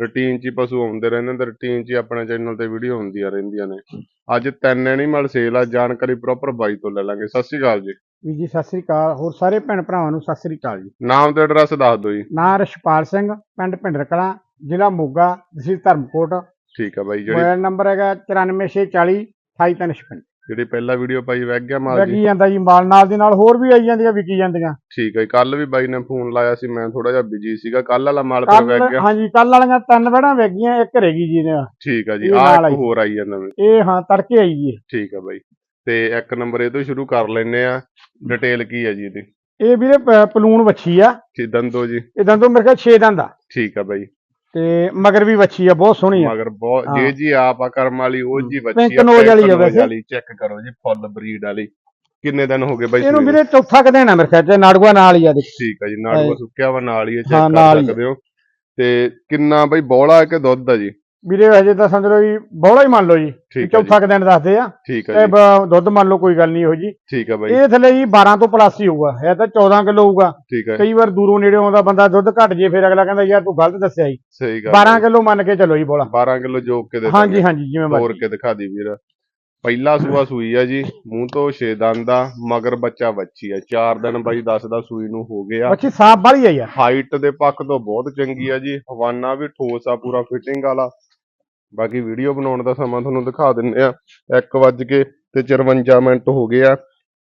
Routine 'ਚ ਹੀ ਪਸ਼ੂ ਆਉਂਦੇ ਰਹਿੰਦੇ ਨੇ ਤੇ ਰੂਟੀਨ 'ਚ ਹੀ ਆਪਣੇ ਚੈਨਲ ਤੇ ਵੀਡੀਓ ਹੁੰਦੀਆਂ ਰਹਿੰਦੀਆਂ ਨੇ। ਅੱਜ ਤਿੰਨ ਐਨੀਮਲ ਸੇਲ ਆ ਜਾਣਕਾਰੀ ਪ੍ਰੋਪਰ ਬਾਈ ਤੋਂ ਲੈ ਲਾਂਗੇ। ਸਤਿ ਸ਼੍ਰੀ ਅਕਾਲ ਜੀ। ਵੀ ਜੀ ਸਤਿ ਸ੍ਰੀ ਅਕਾਲ। ਹੋਰ ਸਾਰੇ ਭੈਣ ਭਰਾਵਾਂ ਨੂੰ ਸਤਿ ਸ੍ਰੀ ਅਕਾਲ ਜੀ। ਨਾਮ ਤੇ ਐਡਰੈਸ ਦੱਸ ਦਿਓ ਜੀ। ਨਾਂ ਰਛਪਾਲ ਸਿੰਘ ਪਿੰਡ ਭਿੰਡਰ ਕਲਾਂ ਜ਼ਿਲ੍ਹਾ ਮੋਗਾ ਤਹਿਸੀਲ ਧਰਮਕੋਟ। ਠੀਕ ਆ ਬਾਈ ਜਿਹੜੀ ਮੋਬਾਈਲ ਨੰਬਰ ਹੈਗਾ 94640 28356 ਜਿਹੜੀ ਪਹਿਲਾ ਵੀਡੀਓ ਪਾਈ ਵੈਗ ਗਿਆ ਮਾਲ ਜੀ। ਲੱਗੀ ਜਾਂਦਾ ਜੀ ਮਾਲ ਨਾਲ ਦੇ ਨਾਲ ਹੋਰ ਵੀ ਆਈ ਜਾਂਦੀਆਂ ਵਿਕੀ ਜਾਂਦੀਆਂ। ਠੀਕ ਹੈ ਕੱਲ ਵੀ ਬਾਈ ਨੇ ਫੋਨ ਲਾਇਆ ਸੀ ਮੈਂ ਥੋੜਾ ਜਿਹਾ ਬਿਜ਼ੀ ਸੀਗਾ ਕੱਲ ਵਾਲਾ ਮਾਲ ਫਿਰ ਵੈਗ ਕੱਲ ਗਿਆ। ਹਾਂਜੀ ਕੱਲ ਵਾਲੀਆਂ ਤਿੰਨ ਵੜਾਂ ਵੇਗੀਆਂ ਇੱਕ ਰਹਿ ਗਈ ਜੀ ਨੇ ਠੀਕ ਆ ਜੀ ਇਹ ਆ ਨਾਲ ਇੱਕ ਆਈ। ਹੋਰ ਆਈ ਜਾਂਦਾ ਨਵੀਂ। ਇਹ ਹਾਂ ਤੜਕੇ ਆਈ ਜੀ ਠੀਕ ਆ ਬਾਈ ਤੇ ਇੱਕ ਨੰਬਰ ਇਹ ਤੋਂ ਸ਼ੁਰੂ ਕਰ ਲੈਨੇ ਆ ਡਿਟੇਲ ਕੀ ਹੈ ਜੀ ਇਹਦੀ? ਇਹ ਵੀਰੇ ਪ- ਪਲੂਣ ਵੱਛੀ ਆ। ਕੀ ਦੰਦੋ ਜੀ। ਇਦਾਂ ਤੋਂ ਮੇਰੇ ਕੋਲ 6 ਦੰਦ ਆ। ਠੀਕ ਆ ਬਾਈ। ਤੇ ਮਗਰ ਵੀ ਵੱਛੀ ਆ ਬਹੁਤ ਸੋਹਣੀ ਆ ਮਗਰ ਬਹੁਤ ਹਾਂ। ਜੇ ਜੀ ਆਪ ਆ ਕਰਮ ਵਾਲੀ ਉਹ ਜੀ ਬੱਚੀ Pink nose ਵਾਲੀ ਆ ਵੈਸੇ। ਵਾਲੀ ਚੈੱਕ ਕਰੋ ਜੀ ਫੁੱਲ ਬਰੀਡ ਵਾਲੀ ਕਿੰਨੇ ਦਿਨ ਹੋ ਗਏ ਬਾਈ ਇਹਨੂੰ? ਵੀਰੇ ਚੌਥਾ ਕਦੇ ਨਾ ਮੇਰੇ ਖਿਆਲ ਚ ਨਾੜੂਆ ਨਾਲ ਹੀ ਆ ਦੇਖ ਠੀਕ ਆ ਜੀ ਨਾੜੂਆ ਹਾਂ। ਸੁੱਕਿਆ ਵਾ ਨਾਲ ਹੀ ਹਾਂ, ਚੈੱਕ ਨਾਲ ਕਰ ਹੀ ਆ। ਸਕਦੇ ਹੋ ਤੇ ਕਿੰਨਾ ਬਾਈ ਬੋਲਾ ਹੈ ਕਿ ਦੁੱਧ ਆ ਜੀ ਵੀਰੇ ਹਜੇ ਤਾਂ ਸਮਝ ਲਓ ਜੀ ਬੋਲਾ ਹੀ ਮੰਨ ਲਓ ਜੀ ਠੀਕ ਜੀ ਚੌਥਾ ਕੁ ਦਿਨ ਦੱਸਦੇ ਆ। ਠੀਕ ਤੇ ਆ ਜੀ। ਬ- ਦੁੱਧ ਮੰਨ ਲਓ ਕੋਈ ਗੱਲ ਨਹੀਂ ਇਹੋ ਜੀ। ਠੀਕ ਆ ਬਾਈ। ਇਹ ਥੱਲੇ ਜੀ 12 ਤੋਂ ਪਲੱਸ ਹੀ ਹੋਊਗਾ। ਇਹ ਤਾਂ 14 ਕਿਲੋ ਹੋਊਗਾ। ਠੀਕ ਕਈ ਵਾਰ ਦੂਰੋਂ ਨੇੜੇ ਆਉਂਦਾ ਬੰਦਾ ਦੁੱਧ ਘਟ ਜੇ ਫਿਰ ਅਗਲਾ ਕਹਿੰਦਾ ਯਾਰ ਤੂੰ ਗਲਤ ਦੱਸਿਆ ਜੀ। ਸਹੀ ਗੱਲ 12 ਕਿਲੋ ਮੰਨ ਕੇ ਚੱਲੋ ਜੀ ਬੋਲਾ। 12 ਕਿਲੋ ਜੋਕ ਕੇ ਦੇ ਹਾਂਜੀ ਹਾਂਜੀ ਜਿਵੇਂ ਹੋਰ ਮਰਜ਼ੀ ਕੇ ਦਿਖਾ ਦੀ ਵੀਰ। ਪਹਿਲਾ ਸੂਆ ਸੂਈ ਆ ਜੀ। ਮੂੰਹ ਤੋਂ ਛੇ ਦੰਦ ਆ ਮਗਰ ਬੱਚਾ ਬੱਚੀ ਆ। ਚਾਰ ਦਿਨ ਬਾਈ ਦੱਸਦਾ ਸੂਈ ਨੂੰ ਹੋ ਗਿਆ। ਬੱਚੀ ਸਾਫ਼ ਵਾਲੀ ਆ ਯਾਰ। ਹਾਈਟ ਦੇ ਪੱਖ ਤੋਂ ਬਹੁਤ ਚੰਗੀ ਆ ਜੀ। ਹਵਾਨਾ ਵੀ ਠੋਸ ਆ ਪੂਰਾ ਫਿਟਿੰਗ ਵਾਲਾ। ਬਾਕੀ ਵੀਡੀਓ ਬਣਾਉਣ ਦਾ ਸਮਾਂ ਤੁਹਾਨੂੰ ਦਿਖਾ ਦਿੰਨੇ ਆ 1 ਵੱਜ ਕੇ ਤੇ 54 ਮਿੰਟ ਹੋ ਗਏ ਆ।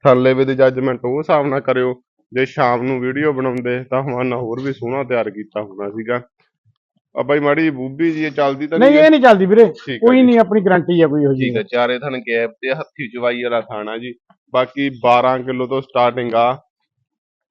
ਥੱਲੇ ਵੀ ਦੇ ਜੱਜਮੈਂਟ ਉਹ ਹਿਸਾਬ ਨਾਲ ਕਰਿਓ। ਜੇ ਸ਼ਾਮ ਨੂੰ ਵੀਡੀਓ ਬਣਾਉਂਦੇ ਤਾਂ ਹਵਾਨਾ ਹੋਰ ਵੀ ਸੋਹਣਾ ਤਿਆਰ ਕੀਤਾ ਹੋਣਾ ਸੀਗਾ। ਆ ਬਾਈ ਮਾੜੀ ਬੂਬੀ ਜੀ ਇਹ ਚੱਲਦੀ ਤਾਂ ਨਹੀਂ ਇਹ ਨਹੀਂ ਚੱਲਦੀ ਵੀਰੇ। ਠੀਕ ਕੋਈ। ਨਹੀਂ ਆਪਣੀ ਗਾਰੰਟੀ ਆ ਕੋਈ ਠੀਕ ਜੀ ਹੈ ਚਾਰੇ ਥਣ ਗੈਪ ਤੇ ਹੱਥੀ ਚਵਾਈ ਵਾਲਾ ਥਾਣਾ ਜੀ। ਬਾਕੀ 12 ਕਿਲੋ ਤੋਂ ਸਟਾਰਟਿੰਗ ਆ।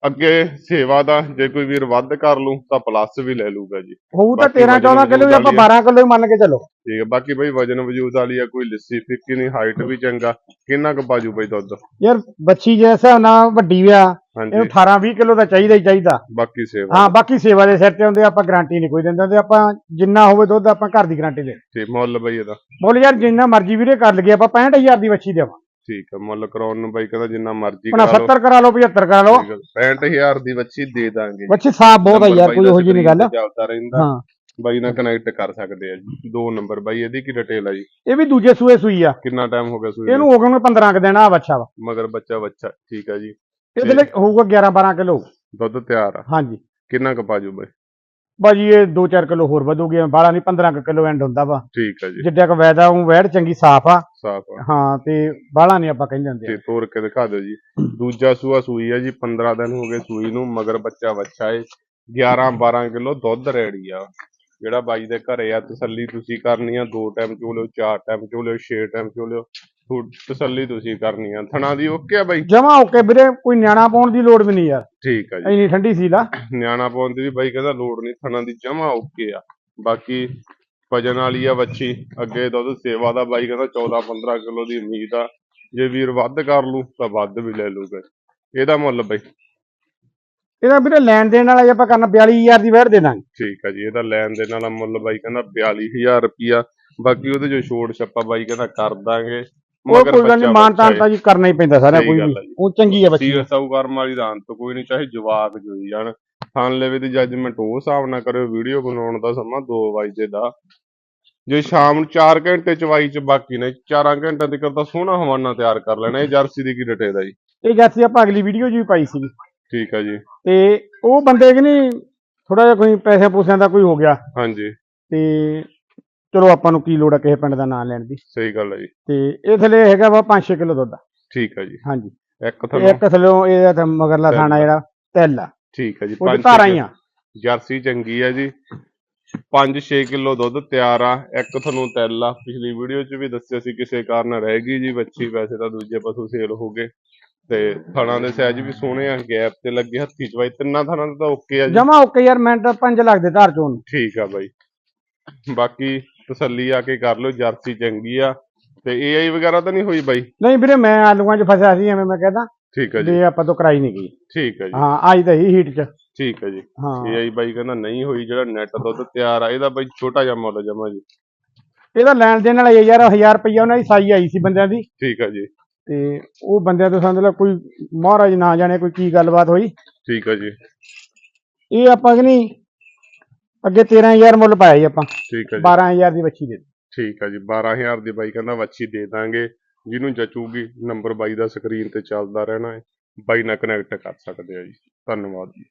ਅੱਗੇ ਸੇਵਾ ਦਾ ਜੇ ਕੋਈ ਵੀਰ ਵੱਧ ਕਰ ਲੂ ਤਾਂ ਪਲੱਸ ਵੀ ਲੈ ਲੂਗਾ ਜੀ। ਹੋਊ ਤਾਂ ਬਾਕੀ 13 14 ਵਜਨ ਕਿਲੋ ਆਪਾਂ 12 ਕਿਲੋ ਹੀ ਮੰਨ ਕੇ ਚੱਲੋ। ਠੀਕ ਹੈ ਬਾਕੀ ਬਈ ਵਜਨ ਵਜੂਦ ਵਾਲੀ ਆ ਕੋਈ ਲਿੱਸੀ ਫਿੱਕੀ ਨਹੀਂ ਹਾਈਟ ਵੀ ਚੰਗਾ। ਕਿੰਨਾ ਕੁ ਬਾਜੂ ਬਈ ਦੁੱਧ? ਯਾਰ ਬੱਚੀ ਜੈਸਾ ਨਾ ਵੱਡੀ ਆ ਇਹਨੂੰ ਹਾਂਜੀ 18 20 ਕਿਲੋ ਦਾ ਚਾਹੀਦਾ ਹੀ ਚਾਹੀਦਾ। ਬਾਕੀ ਸੇਵਾ। ਹਾਂ ਬਾਕੀ ਸੇਵਾ ਦੇ ਸਿਰ ਤੇ ਹੁੰਦੇ ਆਪਾਂ ਗਾਰੰਟੀ ਨਹੀਂ ਕੋਈ ਦਿੰਦੇ ਤੇ ਆਪਾਂ ਜਿੰਨਾ ਹੋਵੇ ਦੁੱਧ ਆਪਾਂ ਘਰ ਦੀ ਗਾਰੰਟੀ ਦੇ ਤੇ ਮੁੱਲ ਬਈ ਇਹਦਾ। ਬੋਲ ਯਾਰ ਜਿੰਨਾ ਮਰਜ਼ੀ ਵੀਰੇ ਕਰ ਲਈਏ ਆਪਾਂ 65000 ਦੀ ਵੱਛੀ ਦੇਵਾਂ। ਠੀਕ ਹੈ ਮੁੱਲ ਕਰਾਉਣ ਨੂੰ ਬਾਈ ਕਹਿੰਦਾ ਜਿੰਨਾ ਮਰਜ਼ੀ ਕਰਾ ਲਓ। 70 ਕਰਾ ਲਓ 75 ਕਰਾ ਲਓ। 65000 ਦੀ ਬੱਚੀ ਦੇ ਦਾਂਗੇ। ਵੱਛੀ ਸਾਫ਼ ਬਹੁਤ ਆ ਯਾਰ ਕੋਈ ਉਹੋ ਜਿਹੀ ਨਹੀਂ ਗੱਲ। ਚੱਲਦਾ ਰਹਿੰਦਾ। ਹਾਂ। ਬਾਈ ਨਾਲ ਕਨੈਕਟ ਕਰ ਸਕਦੇ ਆ ਜੀ। ਦੋ ਨੰਬਰ ਬਾਈ ਇਹਦੀ ਕੀ ਡਿਟੇਲ ਆ ਜੀ? ਇਹ ਵੀ ਦੂਜੇ ਸੂਏ ਸੂਈ ਆ। ਕਿੰਨਾ ਟਾਈਮ ਹੋ ਗਿਆ ਸੂਈ? ਇਹਨੂੰ ਹੋ ਨੂੰ 15 ਕ ਦਿਨ ਆ ਵੱਛਾ ਵਾ। ਮਗਰ ਬੱਚਾ ਬੱਚਾ ਠੀਕ ਆ ਜੀ। ਇਹਦੇ ਲਈ ਹੋਊਗਾ 11 12 ਕਿਲੋ। ਦੁੱਧ ਤਿਆਰ ਆ। ਹਾਂਜੀ। ਕਿੰਨਾ ਕੁ ਪਾਜੂ ਬਾਈ? ਬਾਜੀ ਇਹ 2-4 ਕਿਲੋ ਹੋਰ ਵਧੂਗੀ ਬਾਲਾ ਨਹੀਂ 15 ਕੁ ਕਿਲੋ ਐਂਡ ਹੁੰਦਾ ਵਾ। ਠੀਕ ਆ ਜੀ। ਜਿੱਡਾ ਕ ਵੈਦਾ ਉਹ ਵੈੜ ਚੰਗੀ ਸਾਫ਼ ਆ। ਸਾਫ਼ ਆ। ਹਾਂ ਤੇ ਬਾਲਾ ਨਹੀਂ ਆਪਾਂ ਕਹਿੰਦੇ ਹੁੰਦੇ ਤੇ ਤੋੜ ਕੇ ਦਿਖਾ ਦਿਓ ਜੀ। ਦੂਜਾ ਸੂਆ ਸੂਈ ਆ ਜੀ 15 ਦਿਨ ਹੋ ਗਏ ਸੂਈ ਨੂੰ ਮਗਰ ਬੱਚਾ ਬੱਚਾ ਏ। 11 12 ਕਿਲੋ ਦੁੱਧ ਰੈਡੀ ਆ। ਜਿਹੜਾ ਬਾਈ ਦੇ ਘਰੇ ਆ ਤਸੱਲੀ ਤੁਸੀਂ ਕਰਨੀ ਆ ਦੋ ਟਾਈਮ ਚੋ ਲਿਓ ਚਾਰ ਟਾਈਮ ਚੋ ਲਿਓ ਛੇ ਟਾਈਮ ਚੋ ਲਿਓ ਤਸੱਲੀ ਤੁਸੀਂ ਕਰਨੀ ਆ। ਥਣਾ ਦੀ ਓਕੇ ਆ ਬਾਈ? ਜਮਾ ਓਕੇ ਵੀਰੇ ਕੋਈ ਨਿਆਣਾ ਪਾਉਣ ਦੀ ਲੋੜ ਵੀ ਨਹੀਂ ਯਾਰ। ਠੀਕ ਆ ਜੀ। ਇੰਨੀ ਠੰਡੀ ਸੀ ਲਾ ਨਿਆਣਾ ਪਾਉਣ ਦੀ ਵੀ ਬਾਈ ਕਹਿੰਦਾ ਲੋੜ ਨਹੀਂ ਥਣਾ ਦੀ ਜਮਾ ਓਕੇ ਆ। ਬਾਕੀ ਵਜਨ ਵਾਲੀ ਆ ਬੱਚੀ ਅੱਗੇ ਦੁੱਧ ਸੇਵਾ ਦਾ ਬਾਈ ਕਹਿੰਦਾ 14 15 ਕਿਲੋ ਦੀ ਉਮੀਦ ਆ। ਜੇ ਵੀਰ ਵੱਧ ਕਰ ਲੂ ਤਾਂ ਵੱਧ ਵੀ ਲੈ ਲੂਗਾ ਇਹਦਾ ਮੁੱਲ ਬਾਈ। ਇਹਦਾ ਵੀਰੇ ਲੈਣ ਦੇਣ ਵਾਲਾ ਜੇ ਆਪਾਂ ਕਰਨਾ 42000 ਦੀ ਵੈੜ ਦੇ ਦਾਂਗੇ। ਠੀਕ ਆ ਜੀ ਇਹਦਾ ਲੈਣ ਦੇ ਨਾਲ ਮੁੱਲ ਬਾਈ ਕਹਿੰਦਾ 42000 ਰੁਪਿਆ ਬਾਕੀ ਉਹਦੇ ਜੋ ਛੋੜ ਛੱਪਾ ਬਾਈ ਕਹਿੰਦਾ ਕਰ ਦਾਂਗੇ ਉਹ ਕੋਈ ਗੱਲ ਨਹੀਂ ਮਾਨ ਤਾਨ ਤਾਂ ਜੀ ਕਰਨਾ ਹੀ ਪੈਂਦਾ ਸਾਰਾ ਕੋਈ ਵੀ। ਉਹ ਚੰਗੀ ਆ ਬੱਚੀ। ਸੀਰ ਸਾਊਕਾਰਮ ਵਾਲੀ ਦਾ ਅੰਤ ਕੋਈ ਨਹੀਂ ਚਾਹੇ ਜਵਾਕ ਜੋਈ ਜਾਣ। ਥਾਨ ਲੈਵੇ ਦੀ ਜੱਜਮੈਂਟ ਉਹ ਹਿਸਾਬ ਨਾਲ ਕਰਿਓ ਵੀਡੀਓ ਬਣਾਉਣ ਦਾ ਸਮਾਂ 2 ਵਜੇ ਦਾ। ਜੇ ਸ਼ਾਮ ਨੂੰ 4 ਘੰਟੇ ਚਵਾਈ ਚ ਬਾਕੀ ਨੇ 4 ਘੰਟਿਆਂ ਤੱਕ ਤਾਂ ਸੋਹਣਾ ਹਵਾਨਾ ਤਿਆਰ ਕਰ ਲੈਣਾ ਇਹ ਜਰਸੀ ਦੀ ਕੀ ਡਿਟੇਲ ਆ ਜੀ। ਇਹ ਜੈਸੀ ਆਪਾਂ ਅਗਲੀ ਵੀਡੀਓ 'ਚ ਵੀ ਪਾਈ ਸੀ ਠੀਕ ਆ ਜੀ। ਤੇ ਉਹ ਬੰਦੇ ਕਿ ਨਹੀਂ ਥੋੜਾ ਜਿਹਾ ਕੋਈ ਪੈਸੇ ਪੂਸਿਆਂ ਦਾ ਕੋਈ ਹੋ ਗਿਆ। ਹਾਂਜੀ। ਤੇ ਚਲੋ ਆਪਾਂ ਨੂੰ ਕੀ ਲੋੜ ਆ ਕਿਸੇ ਪਿੰਡ ਦਾ ਨਾਂ ਲੈਣ ਦੀ। ਸਹੀ ਗੱਲ ਆ ਜੀ। ਤੇ ਇਹ ਥੱਲੇ ਹੈਗਾ ਵਾ 5-6 ਕਿਲੋ ਦੁੱਧ। ਠੀਕ ਆ ਜੀ। ਹਾਂਜੀ। ਇੱਕ ਤੁਹਾਨੂੰ ਇੱਕ ਥੱਲੇ ਇਹਦਾ ਤਾਂ ਮਗਰਲਾ। ਥਾਣਾ ਜਿਹੜਾ ਤਿੱਲ ਆ। ਠੀਕ ਆ ਜੀ ਪੰਜ ਧਾਰਾਂ ਹੀ ਆ। ਜਰਸੀ ਚੰਗੀ ਆ ਜੀ। 5-6 ਕਿਲੋ ਦੁੱਧ ਤਿਆਰ ਆ। ਇੱਕ ਤੁਹਾਨੂੰ ਤਿਲ ਆ। ਪਿਛਲੀ ਵੀਡੀਓ 'ਚ ਵੀ ਦੱਸਿਆ ਸੀ ਕਿਸੇ ਕਾਰਨ ਰਹਿ ਗਈ ਜੀ ਬੱਚੀ। ਵੈਸੇ ਤਾਂ ਦੂਜੇ ਪਸ਼ੂ ਸੇਲ ਹੋ ਗਏ। ਤੇ ਥਣਾ ਦੇ ਸਾਈਜ਼ ਵੀ ਸੋਹਣੇ ਆ ਗੈਪ ਤੇ ਲੱਗੇ ਹੱਥੀ ਚਵਾਈ ਤਿੰਨਾਂ ਥਣਾਂ ਦਾ ਤਾਂ ਓਕੇ ਆ ਜੀ। ਜਮਾ ਓਕੇ ਯਾਰ ਮਿੰਟ 5 ਲੱਗਦੇ ਧਾਰ ਚੋਂ ਨੂੰ। ਠੀਕ ਆ ਬਾਈ। ਬਾਕੀ ਤਸੱਲੀ ਆ ਕੇ ਕਰ ਲਓ ਜਰਸੀ ਚੰਗੀ ਆ। ਤੇ ਏਆਈ ਵਗੈਰਾ ਤਾਂ ਨਹੀਂ ਹੋਈ ਬਾਈ? ਨਹੀਂ ਵੀਰੇ ਮੈਂ ਆਲੂਆਂ 'ਚ ਫਸਿਆ ਸੀ ਐਵੇਂ ਮੈਂ ਕਹਿੰਦਾ। ਠੀਕ ਹੈ ਜੀ। ਵੀ ਆਪਾਂ ਤੋਂ ਕਰਾਈ ਨਹੀਂ ਗਈ। ਠੀਕ ਹੈ ਜੀ। ਹਾਂ ਆਈ ਤਾਂ ਹੀ ਹੀਟ 'ਚ। ਠੀਕ ਹੈ ਜੀ। ਹਾਂ। ਏਆਈ ਬਾਈ ਕਹਿੰਦਾ ਨਹੀਂ ਹੋਈ ਜਿਹੜਾ ਨੈਟ ਦੁੱਧ ਤਿਆਰ ਆ ਇਹਦਾ ਬਾਈ ਛੋਟਾ ਜਿਹਾ ਮੁੱਲ ਜਮਾ ਜੀ। ਇਹਦਾ ਲੈਣ ਦੇਣ ਵਾਲਾ ਯਾਰ 1000 ਰੁਪਈਆ ਉਹਨਾਂ ਦੀ ਸਾਈ ਆਈ ਸੀ ਬੰਦਿਆਂ ਦੀ। ਠੀਕ ਹੈ ਜੀ। ਤੇ ਉਹ ਬੰਦਿਆਂ ਤੋਂ ਸਮਝ ਲਾ ਕੋਈ ਮਹਾਰਾਜ ਨਾ ਜਾਣੇ ਕੋਈ ਕੀ ਗੱਲਬਾਤ ਹੋਈ। ਠੀਕ ਹੈ ਜੀ। ਇਹ ਆਪਾਂ ਕਿ ਨਹੀਂ ਅੱਗੇ 13000 ਮੁੱਲ ਪਾਇਆ ਜੀ ਆਪਾਂ। ਠੀਕ ਹੈ ਜੀ। 12000 ਦੀ ਬੱਚੀ ਦੇ ਦਿੱਤੀ। ਠੀਕ ਹੈ ਜੀ 12000 ਦੀ ਬਾਈ ਕਹਿੰਦਾ ਵੱਛੀ ਦੇ ਦਾਂਗੇ। ਜਿਹਨੂੰ ਜਚੂਗੀ ਨੰਬਰ ਬਾਈ ਦਾ ਸਕਰੀਨ ਤੇ ਚੱਲਦਾ ਰਹਿਣਾ ਹੈ। ਬਾਈ ਨਾਲ ਕਨੈਕਟ ਕਰ ਸਕਦੇ ਆ ਜੀ। ਧੰਨਵਾਦ ਜੀ।